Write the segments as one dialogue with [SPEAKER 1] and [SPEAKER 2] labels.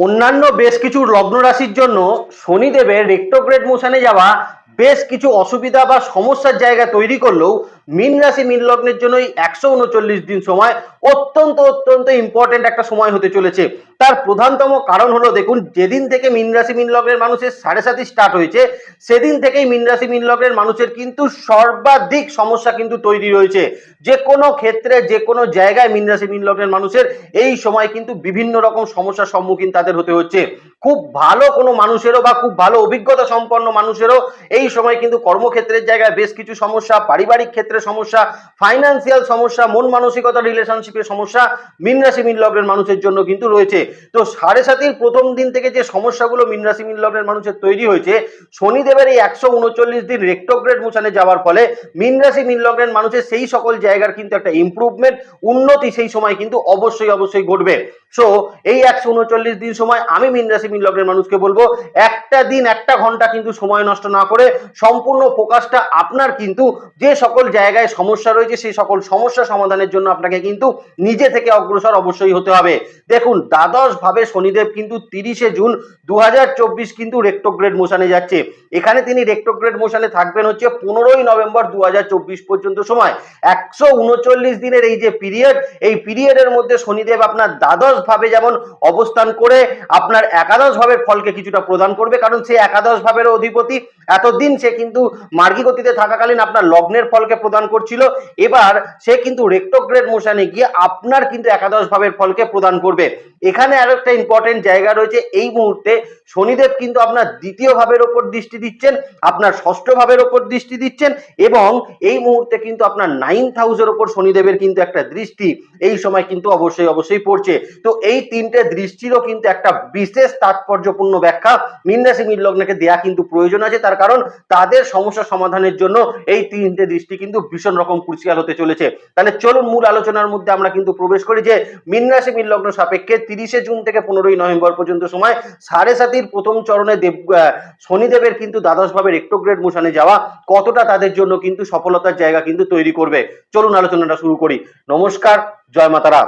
[SPEAKER 1] অন্যান্য বেশ কিছু লগ্ন রাশির জন্য শনিদেবের রেক্টোগ্রেড মোশনে যাওয়া বেশ কিছু অসুবিধা বা সমস্যার জায়গা তৈরি করলেও মীন রাশি, মীন লগ্নের জন্য এই একশো উনচল্লিশ দিন সময় অত্যন্ত অত্যন্ত ইম্পর্টেন্ট একটা সময় হতে চলেছে। তার প্রধানতম কারণ হলো, দেখুন, যেদিন থেকে মীন রাশি, মীন লগ্নের মানুষের সাড়ে সাতি স্টার্ট হয়েছে, সেদিন থেকেই মীন রাশি, মীন লগ্নের মানুষের কিন্তু সর্বাধিক সমস্যা কিন্তু তৈরি রয়েছে। যে কোনো ক্ষেত্রে, যে কোনো জায়গায় মীন রাশি, মীন লগ্নের মানুষের এই সময় কিন্তু বিভিন্ন রকম সমস্যার সম্মুখীন তাদের হতে হচ্ছে। খুব ভালো কোনো মানুষেরও বা খুব ভালো অভিজ্ঞতা সম্পন্ন মানুষেরও এই সময় কিন্তু কর্মক্ষেত্রের জায়গায় বেশ কিছু সমস্যা, পারিবারিক ক্ষেত্রে সমস্যা ফাইন্যান্সিয়াল সমস্যা, মন মানসিকতা রিলেশনশিপের সমস্যা, মীন রাশি, মীন লগ্নের মানুষের জন্য কিন্তু রয়েছে। তো সাড়ে সাতির প্রথম দিন থেকে যে সমস্যাগুলো মীন রাশি, মীন লগ্নের মানুষের তৈরি হয়েছে, শনিদেবের এই একশো উনচল্লিশ দিন রেক্টোগ্রেড মোশনে যাওয়ার ফলে মীন রাশি, মীন লগ্নের মানুষের সেই সকল জায়গার কিন্তু একটা ইমপ্রুভমেন্ট উন্নতি সেই সময় কিন্তু অবশ্যই অবশ্যই ঘটবে। সো এই একশো উনচল্লিশ দিন সময় আমি মীন রাশি, মীন লগ্নের মানুষকে বলব, একটা দিন, একটা ঘণ্টা কিন্তু সময় নষ্ট না করে সম্পূর্ণ ফোকাসটা আপনার কিন্তু যে সকল জায়গায় সমস্যা রয়েছে, সেই সকল সমস্যা সমাধানের জন্য আপনাকে কিন্তু নিজে থেকে অগ্রসর অবশ্যই হতে হবে। দেখুন দ্বাদশ ভাবে শনিদেব কিন্তু তিরিশে জুন দু হাজার চব্বিশ কিন্তু রেক্টোগ্রেড মোশানে যাচ্ছে। এখানে তিনি রেক্টোগ্রেড মোশানে থাকবেন হচ্ছে পনেরোই নভেম্বর দু হাজার চব্বিশ পর্যন্ত সময়। একশো উনচল্লিশ দিনের এই যে পিরিয়ড, এই পিরিয়ডের মধ্যে শনিদেব আপনার দ্বাদশ ভাবে যেমন অবস্থান করে, আপনার একাদশ ভাবের ফলকে কিছুটা প্রদান করবে, কারণ সে একাদশ ভাবের অধিপতি। এতদিন সে কিন্তু মার্গী গতিতে থাকাকালীন আপনার লগ্নের ফলকে প্রদান করছিল। এবার সে কিন্তু রেক্টোগ্রেড মোশনে গিয়ে আপনার কিন্তু একাদশ ভাবের ফলকে প্রদান করবে। এখানে আরও একটা ইম্পর্টেন্ট জায়গা রয়েছে, এই মুহূর্তে শনিদেব কিন্তু আপনার দ্বিতীয় ভাবের ওপর দৃষ্টি দিচ্ছেন, আপনার ষষ্ঠ ভাবের ওপর দৃষ্টি দিচ্ছেন এবং এই মুহূর্তে কিন্তু আপনার নাইন্থ হাউসের ওপর শনিদেবের কিন্তু একটা দৃষ্টি এই সময় কিন্তু অবশ্যই অবশ্যই পড়ছে। তো এই তিনটে দৃষ্টিরও কিন্তু একটা বিশেষ তাৎপর্যপূর্ণ ব্যাখ্যা মীন রাশি মীন লগ্নকে দেয়া কিন্তু প্রয়োজন আছে। তার কারণ তাদের সমস্যা সমাধানের জন্য এই তিনটে দৃষ্টি কিন্তু ভীষণ রকম ক্রুচিয়াল হতে চলেছে। তাহলে চলুন মূল আলোচনার মধ্যে আমরা কিন্তু প্রবেশ করি যে মীন রাশি মীন লগ্ন সাপেক্ষে তিরিশে জুন থেকে পনেরোই নভেম্বর পর্যন্ত সময় সাড়ে সাতির প্রথম চরণে দেব শনিদেবের কিন্তু দ্বাদশ ভাবে রেক্টোগ্রেড মোশনে যাওয়া কতটা তাদের জন্য কিন্তু সফলতার জায়গা কিন্তু তৈরি করবে। চলুন আলোচনাটা শুরু করি। নমস্কার, জয় মাতারা।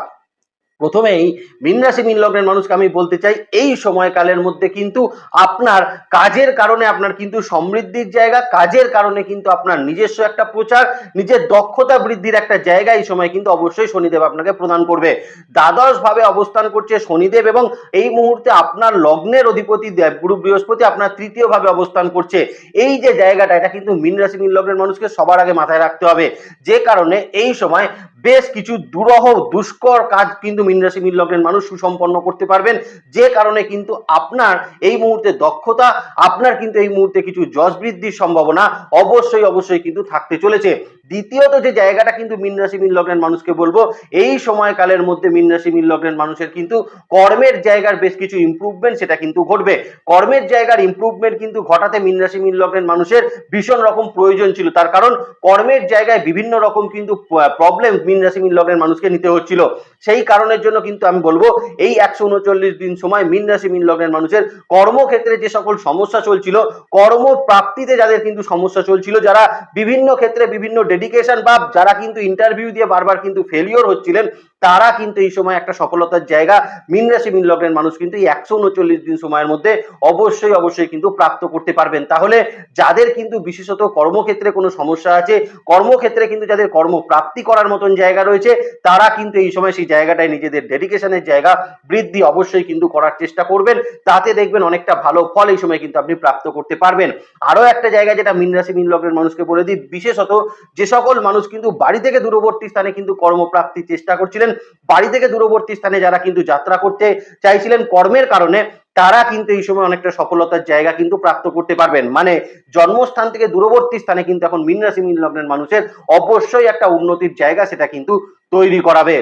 [SPEAKER 1] প্রথমেই মীন রাশি লগ্নের মানুষকে আমি বলতে চাই, এই সময়কালের মধ্যে কিন্তু আপনার কাজের কারণে আপনার কিন্তু সমৃদ্ধির জায়গা, কাজের কারণে কিন্তু আপনার নিজস্ব একটা প্রচার, নিজের দক্ষতা বৃদ্ধির একটা জায়গা এই সময় কিন্তু অবশ্যই শনিদেব আপনাকে প্রদান করবে। দ্বাদশ ভাবে অবস্থান করছে শনিদেব এবং এই মুহূর্তে আপনার লগ্নের অধিপতি দেবগুরু বৃহস্পতি আপনার তৃতীয় ভাবে অবস্থান করছে। এই যে জায়গাটা, এটা কিন্তু মীন রাশি লগ্নের মানুষকে সবার আগে মাথায় রাখতে হবে। যে কারণে এই সময় বেশ কিছু দুরহ, দুষ্কর কাজ কিন্তু মীন রাশি মীন লগ্নের মানুষ সুসম্পন্ন করতে পারবেন। যে কারণে কিন্তু আপনার এই মুহূর্তে দক্ষতা, আপনার কিন্তু এই মুহূর্তে কিছু যশ বৃদ্ধির সম্ভাবনা অবশ্যই অবশ্যই কিন্তু থাকতে চলেছে। দ্বিতীয়ত যে জায়গাটা কিন্তু মীন রাশি মীন লগ্নের মানুষকে বলব, এই সময়কালের মধ্যে মীন রাশি মীন লগ্নের মানুষের কিন্তু কর্মের জায়গার বেশ কিছু ইমপ্রুভমেন্ট সেটা কিন্তু ঘটবে। কর্মের জায়গার ইমপ্রুভমেন্ট কিন্তু ঘটাতে মীন রাশি মীন লগ্নের মানুষের ভীষণ রকম প্রয়োজন ছিল। তার কারণ কর্মের জায়গায় বিভিন্ন রকম কিন্তু প্রবলেম মীন রাশি মিন লগ্নের মানুষকে নিতে হচ্ছিল। সেই কারণের জন্য কিন্তু আমি বলব, এই একশো উনচল্লিশ দিন সময় মিন রাশি মিন লগ্নের মানুষের কর্মক্ষেত্রে যে সকল সমস্যা চলছিল কর্ম প্রাপ্তিতে যাদের কিন্তু সমস্যা চলছিল, যারা বিভিন্ন ক্ষেত্রে বিভিন্ন ডেডিকেশন বা যারা কিন্তু ইন্টারভিউ দিয়ে বারবার কিন্তু ফেলিওর হচ্ছিলেন তারা কিন্তু এই সময় একটা সফলতার জায়গা। মীন রাশি, মীন লগ্নের মানুষ কিন্তু এই একশো উনচল্লিশ দিন সময়ের মধ্যে অবশ্যই অবশ্যই কিন্তু প্রাপ্ত করতে পারবেন। তাহলে যাদের কিন্তু বিশেষত কর্মক্ষেত্রে কোনো সমস্যা আছে, কর্মক্ষেত্রে কিন্তু যাদের কর্মপ্রাপ্তি করার মতন জায়গা রয়েছে, তারা কিন্তু এই সময় সেই জায়গাটায় নিজেদের ডেডিকেশনের জায়গা বৃদ্ধি অবশ্যই কিন্তু করার চেষ্টা করবেন। তাতে দেখবেন অনেকটা ভালো ফল এই সময় কিন্তু আপনি প্রাপ্ত করতে পারবেন। আরও একটা জায়গা যেটা মীন রাশি, মীন লগ্নের মানুষকে বলে দিই, বিশেষত যে সকল মানুষ কিন্তু বাড়ি থেকে দূরবর্তী স্থানে কিন্তু কর্মপ্রাপ্তির চেষ্টা করছিলেন বাড়ি থেকে দূরবর্তী স্থানে যারা কিন্তু যাত্রা করতে চাইছিলেন কর্মের কারণে, তারা কিন্তু এই সময় অনেকটা সফলতার জায়গা কিন্তু প্রাপ্ত করতে পারবেন। মানে জন্মস্থান থেকে দূরবর্তী স্থানে কিন্তু এখন মিন রাশি মিন লগ্নের মানুষের অবশ্যই একটা উন্নতির জায়গা সেটা কিন্তু তৈরি করাবে।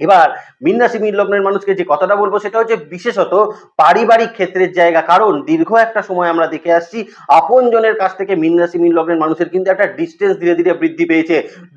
[SPEAKER 1] এবার মীন রাশি মীন লগ্নের মানুষকে যে কথাটা বলব সেটা হচ্ছে বিশেষত পারিবারিক ক্ষেত্রের জায়গা। কারণ দীর্ঘ একটা সময় আমরা দেখে আসছি, আপনজনের কাছ থেকে মীন রাশি মীন লগ্নের মানুষের কিন্তু একটা ডিস্টেন্স ধীরে ধীরে বৃদ্ধি পেয়েছে।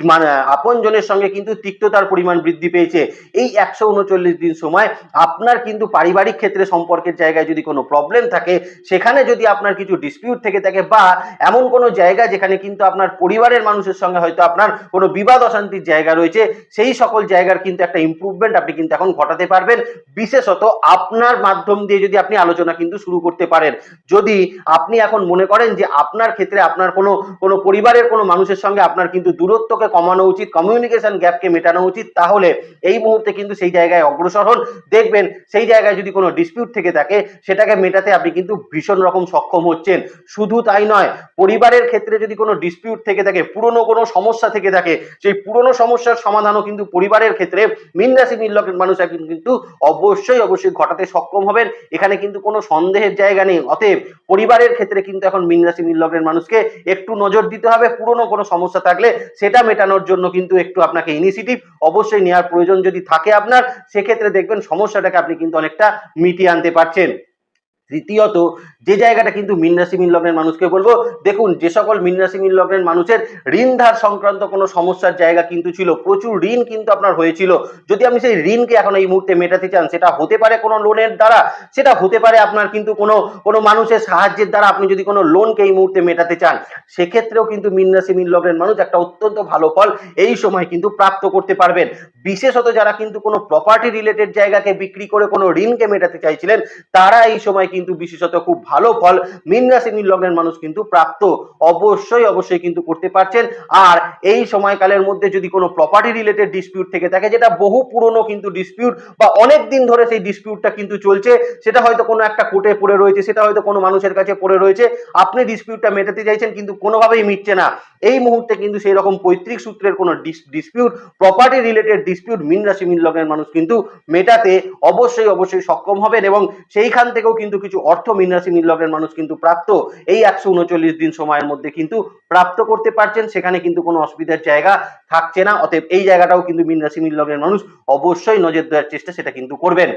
[SPEAKER 1] মানে আপনজনের সঙ্গে কিন্তু তিক্ততার পরিমাণ বৃদ্ধি পেয়েছে। এই একশো উনচল্লিশ দিন সময় আপনার কিন্তু পারিবারিক ক্ষেত্রে সম্পর্কের জায়গায় যদি কোনো প্রবলেম থাকে, সেখানে যদি আপনার কিছু ডিসপিউট থেকে থাকে বা এমন কোনো জায়গা যেখানে কিন্তু আপনার পরিবারের মানুষের সঙ্গে হয়তো আপনার কোনো বিবাদ অশান্তির জায়গা রয়েছে, সেই সকল জায়গার কিন্তু একটা ইমপ্রুভমেন্ট আপনি কিন্তু এখন ঘটাতে পারবেন। বিশেষত আপনার মাধ্যম দিয়ে যদি আপনি আলোচনা কিন্তু শুরু করতে পারেন। যদি আপনি এখন মনে করেন যে আপনার ক্ষেত্রে আপনার কোনো কোনো পরিবারের কোনো মানুষের সঙ্গে আপনার কিন্তু দূরত্বকে কমানো উচিত কমিউনিকেশন গ্যাপকে মেটানো উচিত, তাহলে এই মুহূর্তে কিন্তু সেই জায়গায় অগ্রসর হন। দেখবেন সেই জায়গায় যদি কোনো ডিসপিউট থেকে থাকে, সেটাকে মেটাতে আপনি কিন্তু ভীষণ রকম সক্ষম হচ্ছেন। শুধু তাই নয়, পরিবারের ক্ষেত্রে যদি কোনো ডিসপিউট থেকে থাকে, পুরনো কোনো সমস্যা থেকে থাকে, সেই পুরনো সমস্যার সমাধানও কিন্তু পরিবারের ক্ষেত্রে মিন রাশি মিন মানুষ এখন কিন্তু অবশ্যই অবশ্যই ঘটাতে সক্ষম হবেন। এখানে কিন্তু কোনো সন্দেহের জায়গা নেই। অতএব পরিবারের ক্ষেত্রে কিন্তু এখন মিন রাশি মিন লগ্নের মানুষকে একটু নজর দিতে হবে। পুরনো কোনো সমস্যা থাকলে সেটা মেটানোর জন্য কিন্তু একটু আপনাকে ইনিশিয়েটিভ অবশ্যই নেওয়ার প্রয়োজন যদি থাকে আপনার, সেক্ষেত্রে দেখবেন সমস্যাটাকে আপনি কিন্তু অনেকটা মিটিয়ে আনতে পারছেন। তৃতীয়ত, যে জায়গাটা কিন্তু মিন রাশি, মিন লগ্নের মানুষকে বলব, দেখুন, যে সকল মিন রাশি, মিন লগ্নের মানুষের ঋণ ধার সংক্রান্ত কোনো সমস্যার জায়গা কিন্তু ছিল, প্রচুর ঋণ কিন্তু আপনার হয়েছিল। যদি আপনি সেই ঋণকে এখন এই মুহূর্তে মেটাতে চান, সেটা হতে পারে কোনো লোনের দ্বারা, সেটা হতে পারে আপনার কিন্তু কোনো কোনো মানুষের সাহায্যের দ্বারা আপনি যদি কোনো লোনকে এই মুহূর্তে মেটাতে চান, সেক্ষেত্রেও কিন্তু মিন রাশি, মিন লগ্নের মানুষ একটা অত্যন্ত ভালো ফল এই সময় কিন্তু প্রাপ্ত করতে পারবেন। বিশেষত যারা কিন্তু কোনো প্রপার্টি রিলেটেড জায়গাকে বিক্রি করে কোনো ঋণকে মেটাতে চাইছিলেন, তারা এই সময় কিন্তু বিশেষত খুব ভালো ফল মিন রাশি মিন লগ্নের মানুষ কিন্তু প্রাপ্ত অবশ্যই অবশ্যই কিন্তু করতে পারছেন। আর এই সময়কালের মধ্যে যদি কোনো প্রপার্টি রিলেটেড ডিসপিউট থেকে থাকে, যেটা বহু পুরনো কিন্তু ডিসপিউট বা অনেক দিন ধরে সেই ডিসপিউটটা কিন্তু চলছে, সেটা হয়তো কোনো একটা কোর্টে পড়ে রয়েছে, সেটা হয়তো কোনো মানুষের কাছে পড়ে রয়েছে, আপনি ডিসপিউটটা মেটাতে চাইছেন কিন্তু কোনোভাবেই মিটছে না। এই মুহূর্তে কিন্তু সেই রকম পৈতৃক সূত্রের কোনো ডিসপিউট প্রপার্টি রিলেটেড ডিসপিউট মিন রাশি, মিন লগ্নের মানুষ কিন্তু মেটাতে অবশ্যই অবশ্যই সক্ষম হবেন এবং সেইখান থেকেও কিন্তু কিছু অর্থ মিন রাশি, মিন লগ্নের মানুষ কিন্তু প্রাপ্ত। এই একশো উনচল্লিশ দিন সময়ের মধ্যে কিন্তু প্রাপ্ত করতে পারছেন, সেখানে কিন্তু কোনো অসুবিধার জায়গা থাকছে না। অতএব এই জায়গাটাও কিন্তু মিন রাশি, মিন লগ্নের মানুষ অবশ্যই নজর দেওয়ার চেষ্টা সেটা কিন্তু করবেন।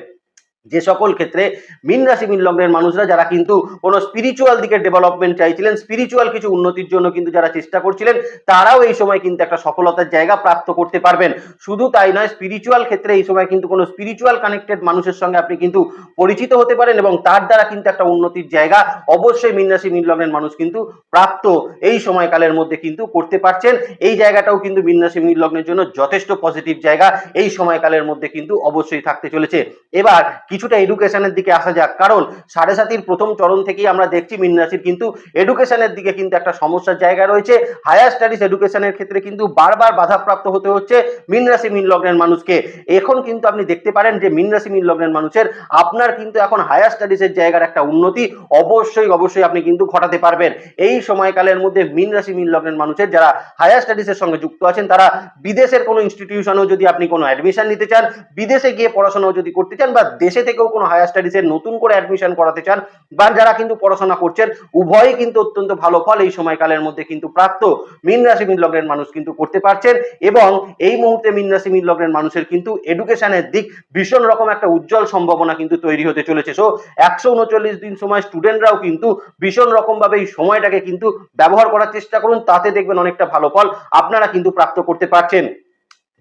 [SPEAKER 1] যে সকল ক্ষেত্রে মিন রাশি, মিন লগ্নের মানুষরা, যারা কিন্তু কোনো স্পিরিচুয়াল দিকে ডেভেলপমেন্ট চাইছিলেন স্পিরিচুয়াল কিছু উন্নতির জন্য কিন্তু যারা চেষ্টা করছিলেন, তারাও এই সময় কিন্তু একটা সফলতার জায়গা প্রাপ্ত করতে পারবেন। শুধু তাই নয় স্পিরিচুয়াল ক্ষেত্রে এই সময় কিন্তু কোনো স্পিরিচুয়াল কানেক্টেড মানুষের সঙ্গে আপনি কিন্তু পরিচিত হতে পারেন এবং তার দ্বারা কিন্তু একটা উন্নতির জায়গা অবশ্যই মিন রাশি, মিন লগ্নের মানুষ কিন্তু প্রাপ্ত এই সময়কালের মধ্যে কিন্তু করতে পারছেন। এই জায়গাটাও কিন্তু মিন রাশি, মিন লগ্নের জন্য যথেষ্ট পজিটিভ জায়গা এই সময়কালের মধ্যে কিন্তু অবশ্যই থাকতে চলেছে। এবার কিছুটা এডুকেশনের দিকে আসা যাক। কারণ সাড়ে সাতির প্রথম চরণ থেকেই আমরা দেখছি মিন রাশির কিন্তু এডুকেশনের দিকে কিন্তু একটা সমস্যার জায়গা রয়েছে। হায়ার স্টাডিজ এডুকেশনের ক্ষেত্রে কিন্তু বারবার বাধাপ্রাপ্ত হতে হচ্ছে মিন রাশি, মিন লগ্নের মানুষকে। এখন কিন্তু আপনি দেখতে পারেন যে মিন রাশি, মিন লগ্নের মানুষের আপনার কিন্তু এখন হায়ার স্টাডিজের জায়গার একটা উন্নতি অবশ্যই অবশ্যই আপনি কিন্তু ঘটাতে পারবেন। এই সময়কালের মধ্যে মিন রাশি, মিন লগ্নের মানুষের যারা হায়ার স্টাডিজের সঙ্গে যুক্ত আছেন, তারা বিদেশের কোনো ইনস্টিটিউশনেও যদি আপনি কোনো অ্যাডমিশন নিতে চান, বিদেশে গিয়ে পড়াশোনাও যদি করতে চান বা দেশে থেকেও কোনো হায়ার স্টাডিজের নতুন করে অ্যাডমিশন করাতে চান, বা যারা কিন্তু পড়াশোনা করছেন, উভয়ই কিন্তু অত্যন্ত ভালো ফল এই সময়কালের মধ্যে কিন্তু প্রাপ্ত। মিন রাশি মিন লগ্নের মানুষ কিন্তু করতে পারছেন এবং এই মুহূর্তে মিন রাশি মিন লগ্নের মানুষের কিন্তু এডুকেশনের দিক ভীষণ রকম একটা উজ্জ্বল সম্ভাবনা কিন্তু তৈরি হতে চলেছে। সো একশো উনচল্লিশ দিন সময় স্টুডেন্টরাও কিন্তু ভীষণ রকম ভাবে এই সময়টাকে কিন্তু ব্যবহার করার চেষ্টা করুন, তাতে দেখবেন অনেকটা ভালো ফল আপনারা কিন্তু প্রাপ্ত করতে পারছেন।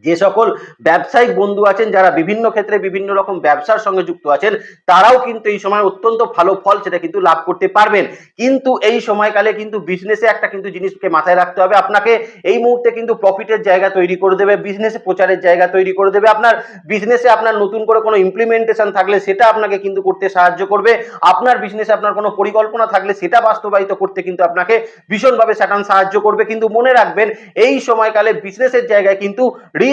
[SPEAKER 1] যে সকল ব্যবসায়িক বন্ধু আছেন, যারা বিভিন্ন ক্ষেত্রে বিভিন্ন রকম ব্যবসার সঙ্গে যুক্ত আছেন, তারাও কিন্তু এই সময় অত্যন্ত ভালো ফল সেটা কিন্তু লাভ করতে পারবেন। কিন্তু এই সময়কালে কিন্তু বিজনেসে একটা কিন্তু জিনিসকে মাথায় রাখতে হবে। আপনাকে এই মুহূর্তে কিন্তু প্রফিটের জায়গা তৈরি করে দেবে বিজনেসে প্রচারের জায়গা তৈরি করে দেবে। আপনার বিজনেসে আপনার নতুন করে কোনো ইমপ্লিমেন্টেশন থাকলে সেটা আপনাকে কিন্তু করতে সাহায্য করবে। আপনার বিজনেসে আপনার কোনো পরিকল্পনা থাকলে সেটা বাস্তবায়িত করতে কিন্তু আপনাকে ভীষণভাবে স্যাটান সাহায্য করবে। কিন্তু মনে রাখবেন, এই সময়কালে বিজনেসের জায়গায় কিন্তু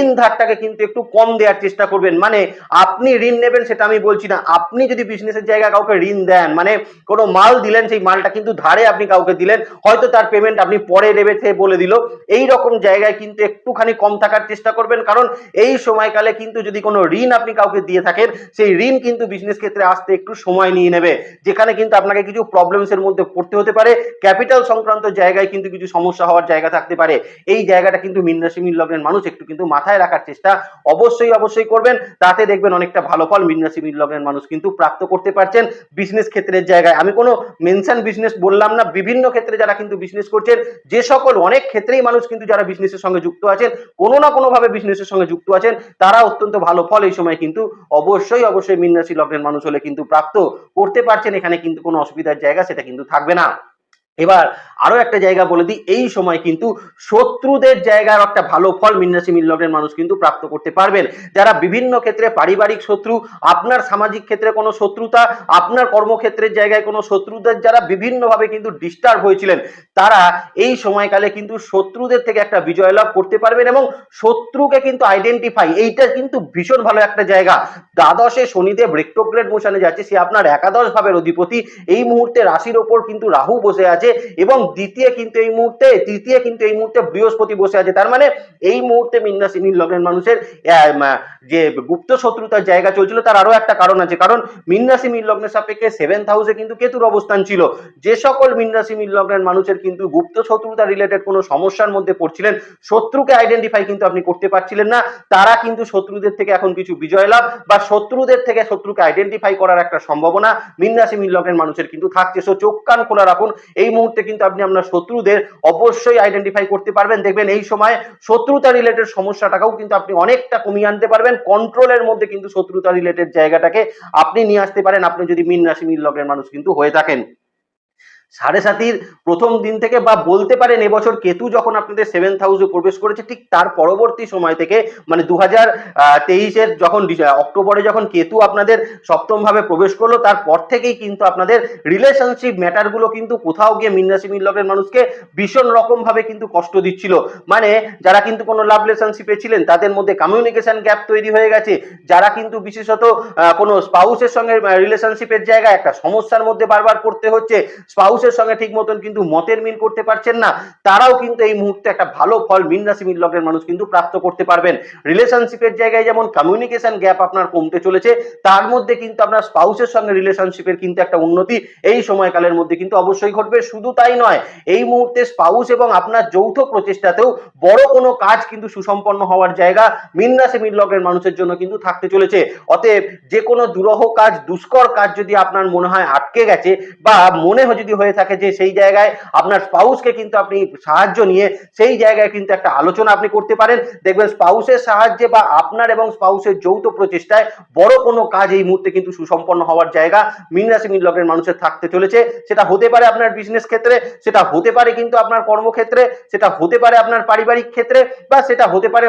[SPEAKER 1] ঋণ ধারটাকে কিন্তু একটু কম দেওয়ার চেষ্টা করবেন। মানে আপনি ঋণ নেবেন সেটা আমি বলছি না। আপনি যদি বিজনেসের জায়গায় কাউকে ঋণ দেন মানে কোনো মাল দিলেন, সেই মালটা কিন্তু ধারে আপনি কাউকে দিলেন, হয়তো তার পেমেন্ট আপনি পরে নেবে সে বলে দিল। এই রকম জায়গায় কিন্তু একটুখানি কম থাকার চেষ্টা করবেন, কারণ এই সময়কালে কিন্তু যদি কোনো ঋণ আপনি কাউকে দিয়ে থাকেন, সেই ঋণ কিন্তু বিজনেস ক্ষেত্রে আসতে একটু সময় নিয়ে নেবে। যেখানে কিন্তু আপনাকে কিছু প্রবলেমস এর মধ্যে পড়তে হতে পারে। ক্যাপিটাল সংক্রান্ত জায়গায় কিন্তু কিছু সমস্যা হওয়ার জায়গা থাকতে পারে। এই জায়গাটা কিন্তু মিন রাশি লগ্নের মানুষ একটু কিন্তু মাথায় রাখার চেষ্টা অবশ্যই অবশ্যই করবেন। তাতে দেখবেন অনেকটা ভালো ফল মিন রাশি মিন লগ্নের মানুষ কিন্তু প্রাপ্ত করতে পারছেন বিজনেস ক্ষেত্রের জায়গায়। আমি কোনো মেনশন বিজনেস বললাম না, বিভিন্ন ক্ষেত্রে যারা কিন্তু বিজনেস করছেন, যে সকল অনেক ক্ষেত্রেই মানুষ কিন্তু যারা বিজনেসের সঙ্গে যুক্ত আছেন, কোনো না কোনো ভাবে বিজনেসের সঙ্গে যুক্ত আছেন, তারা অত্যন্ত ভালো ফল এই সময় কিন্তু অবশ্যই অবশ্যই মিন রাশি লগ্নের মানুষ হলে কিন্তু প্রাপ্ত করতে পারছেন। এখানে কিন্তু কোনো অসুবিধার জায়গা সেটা কিন্তু থাকবে না। এবার আরও একটা জায়গা বলে দিই, এই সময় কিন্তু শত্রুদের জায়গার একটা ভালো ফল মিনরাশি মিন লগ্নের মানুষ কিন্তু প্রাপ্ত করতে পারবেন। যারা বিভিন্ন ক্ষেত্রে পারিবারিক শত্রু, আপনার সামাজিক ক্ষেত্রে কোনো শত্রুতা, আপনার কর্মক্ষেত্রের জায়গায় কোনো শত্রুদের যারা বিভিন্নভাবে কিন্তু ডিস্টার্ব হয়েছিলেন, তারা এই সময়কালে কিন্তু শত্রুদের থেকে একটা বিজয় লাভ করতে পারবেন এবং শত্রুকে কিন্তু আইডেন্টিফাই এইটা কিন্তু ভীষণ ভালো একটা জায়গা। দ্বাদশে শনিদেব রেক্টোগ্রেড মোশনে যাচ্ছে, সে আপনার একাদশ ভাবের অধিপতি। এই মুহূর্তে রাশির ওপর কিন্তু রাহু বসে আছে এবং দ্বিতীয় কিন্তু এই মুহূর্তে, তৃতীয় কিন্তু এই মুহূর্তে বৃহস্পতি বসে আছে। তার মানে এই মুহূর্তে মিন্নাসি মিন লগ্নের মানুষের যে গুপ্ত শত্রুতার জায়গা চলছিল, তার আরও একটা কারণ আছে। কারণ মিন্নাসি মিন লগ্নের সাপেক্ষে সেভেন্থ হাউসে কিন্তু কেতুর অবস্থান ছিল। যে সকল মিন্নাসি মিন লগ্নের মানুষের কিন্তু গুপ্ত শত্রুতা রিলেটেড কোনো সমস্যার মধ্যে পড়ছিলেন, শত্রুকে আইডেন্টিফাই কিন্তু আপনি করতে পারছিলেন না। তারা কিন্তু শত্রুদের থেকে এখন কিছু বিজয় লাভ বা শত্রুদের থেকে শত্রুকে আইডেন্টিফাই করার একটা সম্ভাবনা মিন্নাসি মিন লগ্নের মানুষের কিন্তু থাকছে। সো চোখ কান খোলা রাখুন, এই মুহূর্তে কিন্তু আপনি আপনার শত্রুদের অবশ্যই আইডেন্টিফাই করতে পারবেন। দেখবেন এই সময় শত্রুতা রিলেটেড সমস্যাটাকেও কিন্তু আপনি অনেকটা কমিয়ে আনতে পারবেন। কন্ট্রোলের মধ্যে কিন্তু শত্রুতা রিলেটেড জায়গাটাকে আপনি নিয়ে আসতে পারেন। আপনি যদি মিন রাশি, মিন লগ্নের মানুষ কিন্তু হয়ে থাকেন। সাড়ে সাতির প্রথম দিন থেকে বা বলতে পারেন এবছর কেতু যখন আপনাদের সেভেন্থ হাউসে প্রবেশ করেছে, ঠিক তার পরবর্তী সময় থেকে মানে দু হাজার তেইশের যখন অক্টোবরে যখন কেতু আপনাদের সপ্তম ভাবে প্রবেশ করল, তারপর থেকেই কিন্তু আপনাদের রিলেশনশিপ ম্যাটারগুলো কিন্তু কোথাও গিয়ে মিনরাশি মিল্লকের মানুষকে ভীষণ রকমভাবে কিন্তু কষ্ট দিচ্ছিল। মানে যারা কিন্তু কোনো লাভ রিলেশনশিপে ছিলেন, তাদের মধ্যে কমিউনিকেশন গ্যাপ তৈরি হয়ে গেছে। যারা কিন্তু বিশেষত কোনো স্পাউসের সঙ্গে রিলেশনশিপের জায়গায় একটা সমস্যার মধ্যে বারবার পড়তে হচ্ছে স্পাউসের সঙ্গে ঠিক মতন কিন্তু মতের মিল করতে পারছেন না। তারাও কিন্তু এই মুহূর্তে একটা ভালো ফল মিন রাশি, মিন লগ্নের মানুষ কিন্তু প্রাপ্ত করতে পারবেন। রিলেশনশিপের জায়গায় যেমন কমিউনিকেশন গ্যাপ আপনার কমতে চলেছে, তার মধ্যে কিন্তু আপনার স্পাউসের সঙ্গে রিলেশনশিপের কিন্তু একটা উন্নতি এই সময়কালের মধ্যে কিন্তু অবশ্যই ঘটবে। শুধু তাই নয়, এই মুহূর্তে স্পাউস এবং আপনার যৌথ প্রচেষ্টাতেও বড় কোনো কাজ কিন্তু সুসম্পন্ন হওয়ার জায়গা মিন রাশি, মিন লগ্নের মানুষের জন্য কিন্তু থাকতে চলেছে। অতএব যে কোনো দুরহ কাজ, দুষ্কর কাজ যদি আপনার মনে হয় আটকে গেছে বা মনে হয় যদি হয়ে থাকে যে সেই জায়গায় আপনার স্পাউসকে কিন্তু আপনি সাহায্য নিয়ে সেই জায়গায় কিন্তু একটা আলোচনা আপনি করতে পারেন। দেখবেন স্পাউসের সাহায্যে বা আপনার এবং স্পাউসের যৌথ প্রচেষ্টায় বড় কোনো কাজ এই মুহূর্তে কিন্তু সুসম্পন্ন হওয়ার জায়গা মিন রাশি, মিন লগ্নের মানুষের থাকতে চলেছে। সেটা হতে পারে আপনার বিজনেস ক্ষেত্রে, সেটা হতে পারে কিন্তু আপনার কর্মক্ষেত্রে, সেটা হতে পারে আপনার পারিবারিক ক্ষেত্রে বা সেটা হতে পারে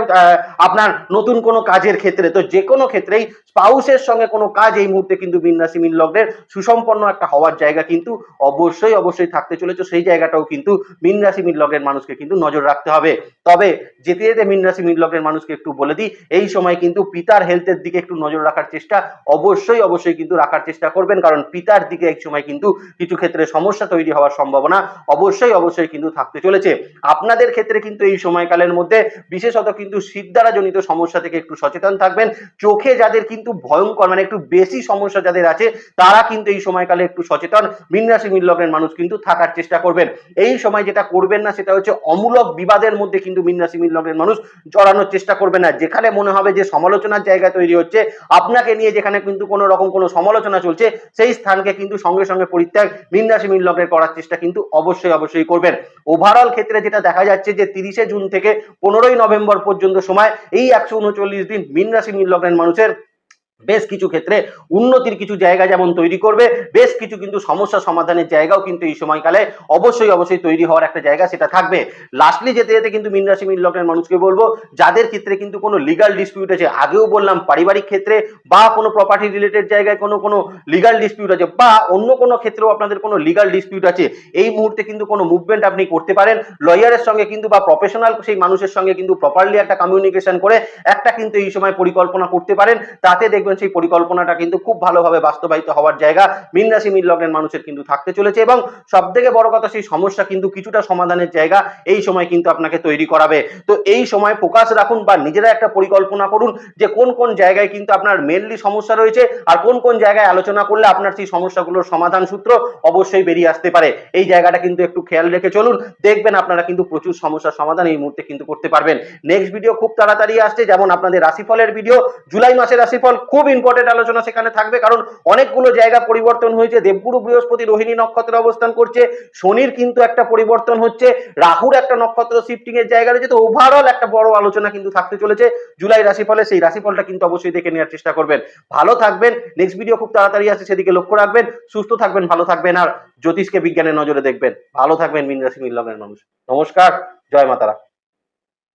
[SPEAKER 1] আপনার নতুন কোনো কাজের ক্ষেত্রে। তো যে কোনো ক্ষেত্রেই স্পাউসের সঙ্গে কোনো কাজ এই মুহূর্তে কিন্তু মিন রাশি, মিন লগ্নের সুসম্পন্ন একটা হওয়ার জায়গা কিন্তু অবশ্যই অবশ্যই থাকতে চলেছে। সেই জায়গাটাও কিন্তু মিন রাশি, মিন লগ্নের মানুষকে কিন্তু নজর রাখতে হবে। তবে যেতে যেতে মিন রাশি, মিন লগ্নের মানুষকে একটু বলে দিই, এই সময় কিন্তু পিতার হেলথের দিকে একটু নজর রাখার চেষ্টা অবশ্যই অবশ্যই কিন্তু রাখার চেষ্টা করবেন। কারণ পিতার দিকে এক সময় কিন্তু কিছু ক্ষেত্রে সমস্যা তৈরি হওয়ার সম্ভাবনা অবশ্যই অবশ্যই কিন্তু থাকতে চলেছে। আপনাদের ক্ষেত্রে কিন্তু এই সময়কালের মধ্যে বিশেষত কিন্তু শীতদ্বারা জনিত সমস্যা থেকে একটু সচেতন থাকবেন। চোখে যাদের কিন্তু ভয়ঙ্কর মানে একটু বেশি সমস্যা যাদের আছে, তারা কিন্তু এই সময়কালে একটু সচেতন। মিন রাশি, মিন লগ্নের মানুষ কিন্তু থাকার চেষ্টা করবেন। এই সময় যেটা করবেন না, সেটা হচ্ছে অমূলক বিবাদের মধ্যে কিন্তু মিন রাশি মিন লগ্নের মানুষ জড়ানোর চেষ্টা করবেন না। যেখানে মনে হবে যে সমালোচনার জায়গা তৈরি হচ্ছে, আপনাকে নিয়ে যেখানে কিন্তু কোনো রকম কোনো সমালোচনা চলছে, সেই স্থানকে কিন্তু সঙ্গে সঙ্গে পরিত্যাগ মিন রাশি মিন লগ্নের করার চেষ্টা কিন্তু অবশ্যই অবশ্যই করবেন। ওভারঅল ক্ষেত্রে যেটা দেখা যাচ্ছে যে তিরিশে জুন থেকে পনেরোই নভেম্বর পর্যন্ত সময়, এই একশো উনচল্লিশ দিন মিন রাশি মিন লগ্নের মানুষের বেশ কিছু ক্ষেত্রে উন্নতির কিছু জায়গা যেমন তৈরি করবে, বেশ কিছু কিন্তু সমস্যা সমাধানের জায়গাও কিন্তু এই সময়কালে অবশ্যই অবশ্যই তৈরি হওয়ার একটা জায়গা সেটা থাকবে। লাস্টলি যেতে যেতে কিন্তু মিন রাশি, মিন লগ্নের মানুষকে বলব, যাদের ক্ষেত্রে কিন্তু কোনো লিগাল ডিসপিউট আছে, আগেও বললাম পারিবারিক ক্ষেত্রে বা কোনো প্রপার্টি রিলেটেড জায়গায় কোনো কোনো লিগাল ডিসপিউট আছে বা অন্য কোনো ক্ষেত্রেও আপনাদের কোনো লিগাল ডিসপিউট আছে, এই মুহূর্তে কিন্তু কোনো মুভমেন্ট আপনি করতে পারেন। লয়ারের সঙ্গে কিন্তু বা প্রফেশনাল সেই মানুষের সঙ্গে কিন্তু প্রপারলি একটা কমিউনিকেশন করে একটা কিন্তু এই সময় পরিকল্পনা করতে পারেন। তাতে দেখবেন সেই পরিকল্পনাটা কিন্তু খুব ভালোভাবে বাস্তবায়িত হওয়ার জায়গা মিন রাশি, মিন লগ্নের মানুষের কিন্তু থাকতে চলেছে এবং সব থেকে বড় কথা সেই সমস্যা কিন্তু কিছুটা সমাধানের জায়গা এই সময় কিন্তু আপনাকে তৈরি করাবে। তো এই সময় ফোকাস রাখুন বা নিজেরা একটা পরিকল্পনা করুন যে কোন কোন জায়গায় কিন্তু আপনার মেনলি সমস্যা রয়েছে আর কোন কোন জায়গায় আলোচনা করলে আপনার সেই সমস্যাগুলোর সমাধান সূত্র অবশ্যই বেরিয়ে আসতে পারে। এই জায়গাটা কিন্তু একটু খেয়াল রেখে চলুন, দেখবেন আপনারা কিন্তু প্রচুর সমস্যার সমাধান এই মুহূর্তে কিন্তু করতে পারবেন। নেক্সট ভিডিও খুব তাড়াতাড়ি আসছে, যেমন আপনাদের রাশিফলের ভিডিও জুলাই মাসের রাশিফল খুব খুব ইম্পর্টেন্ট আলোচনা সেখানে থাকবে, কারণ অনেকগুলো জায়গা পরিবর্তন হয়েছে। দেবগুরু বৃহস্পতি রোহিণী নক্ষত্রে অবস্থান করছে, শনির কিন্তু একটা পরিবর্তন হচ্ছে, রাহুর একটা নক্ষত্র শিফটিং এর জায়গা রয়েছে, তো ওভারঅল একটা বড় আলোচনা কিন্তু থাকতে চলেছে জুলাই রাশিফলে, সেই রাশিফলটা কিন্তু অবশ্যই দেখে নেওয়ার চেষ্টা করবেন। ভালো থাকবেন নেক্সট ভিডিও খুব তাড়াতাড়ি আসছে, সেদিকে লক্ষ্য রাখবেন, সুস্থ থাকবেন, ভালো থাকবেন, আর জ্যোতিষকে বিজ্ঞানের নজরে দেখবেন। ভালো থাকবেন, মিন রাশি লগ্নের মানুষ। নমস্কার, জয় মাতারা।